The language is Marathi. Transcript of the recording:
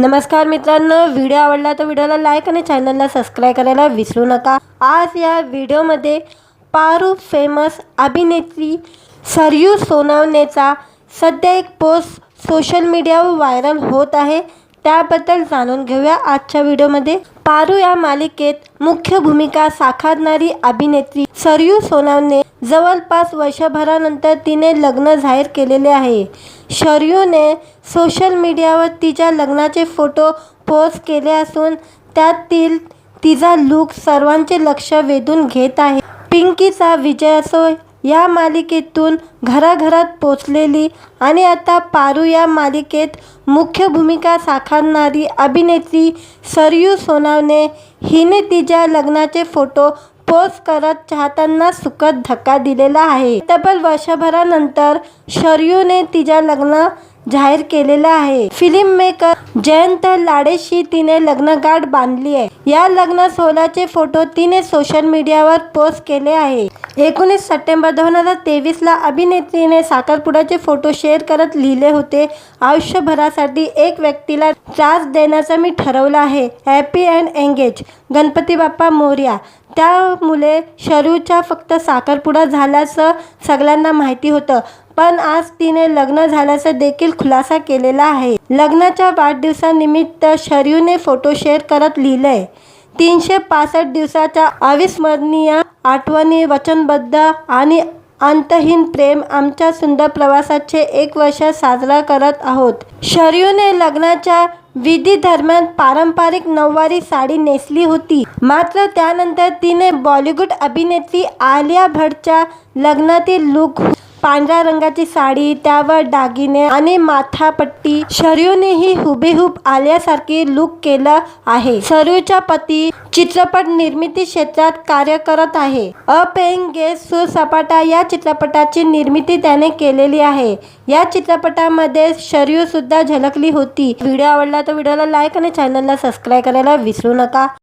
नमस्कार मित्रांनो व्हिडिओ आवडला तर व्हिडिओला लाईक आणि चॅनलला सबस्क्राईब करायला विसरू नका. आज या व्हिडिओमध्ये पारू फेमस अभिनेत्री सरयू सोनावनेचा सध्या एक पोस्ट सोशल मीडियावर व्हायरल होत आहे. त्याबद्दल जाणून घेऊया आजच्या व्हिडिओमध्ये. पारू या मालिकेत मुख्य भूमिका साकारणारी अभिनेत्री सरयू सोनावणे. जवळपास वर्षभरानंतर तिने लग्न जाहीर केलेले आहे. शरयूने सोशल मीडियावर तिच्या लग्नाचे फोटो पोस्ट केले असून त्यातील तिचा लूक सर्वांचे लक्ष वेधून घेत आहे. पिंकीचा विजय असो या मालिकेतून घराघरात पोचलेली आणि आता पारू या मालिकेत मुख्य भूमिका साकारणारी अभिनेत्री सरयू सोनावणे हिने तिच्या लग्नाचे फोटो पोस्ट करत चाहत्यांना सुखद धक्का दिलेला आहे. तब्बल वर्षभरानंतर शरयूने तिच्या लग्न जाहीर केलेलं आहे. फिल्म मेकर जयंत लाडेशी तिने लग्नगाठ बांधली आहे. या लग्न सोहळ्याचे फोटो तिने सोशल मीडियावर पोस्ट केले आहे. एकोणीस सप्टेंबर दोन हजार तेवीसला अभिनेत्रीने साखरपुड्याचे फोटो शेअर करत लिहिले होते. आयुष्यभरासाठी एक व्यक्तीला त्रास देण्याचं मी ठरवलं आहे. Happy and engage Ganpati Bappa Morya. त्यामुळे शरूच्या फक्त साखरपुडा झाल्याचं सगळ्यांना माहिती होतं. पण आज तिने लग्न झाल्याचा देखील खुलासा केलेला आहे. लग्नाच्या वाढदिवसानिमित्त शरूने फोटो शेअर करत लिहिलंय. तीनशे पासष्ट दिवसाच्या अविस्मरणीय आठवणी वचनबद्ध आणि अंतहीन प्रेम आमच्या सुंदर प्रवासाचे एक वर्ष साजरा करत आहोत. शरयूने लग्नाच्या विधी दरम्यान पारंपरिक नऊवारी साडी नेसली होती. मात्र त्यानंतर तिने बॉलिवूड अभिनेत्री आलिया भटच्या लग्नातील लुक पांढऱ्या रंगाची साडी त्यावर दागिने आणि माथापट्टी. शरयूनेही हुबेहूब आल्यासारखी लुक केलं आहे. शरयूचा पती चित्रपट निर्मिती क्षेत्रात कार्य करत आहे. अ पेंग गेस सुसपाटा या चित्रपटाची निर्मिती त्याने केलेली आहे. या चित्रपटामध्ये शरयू सुद्धा झलकली होती. व्हिडिओ आवडला तर व्हिडिओला लाईक आणि चॅनलला सबस्क्राईब करायला विसरू नका.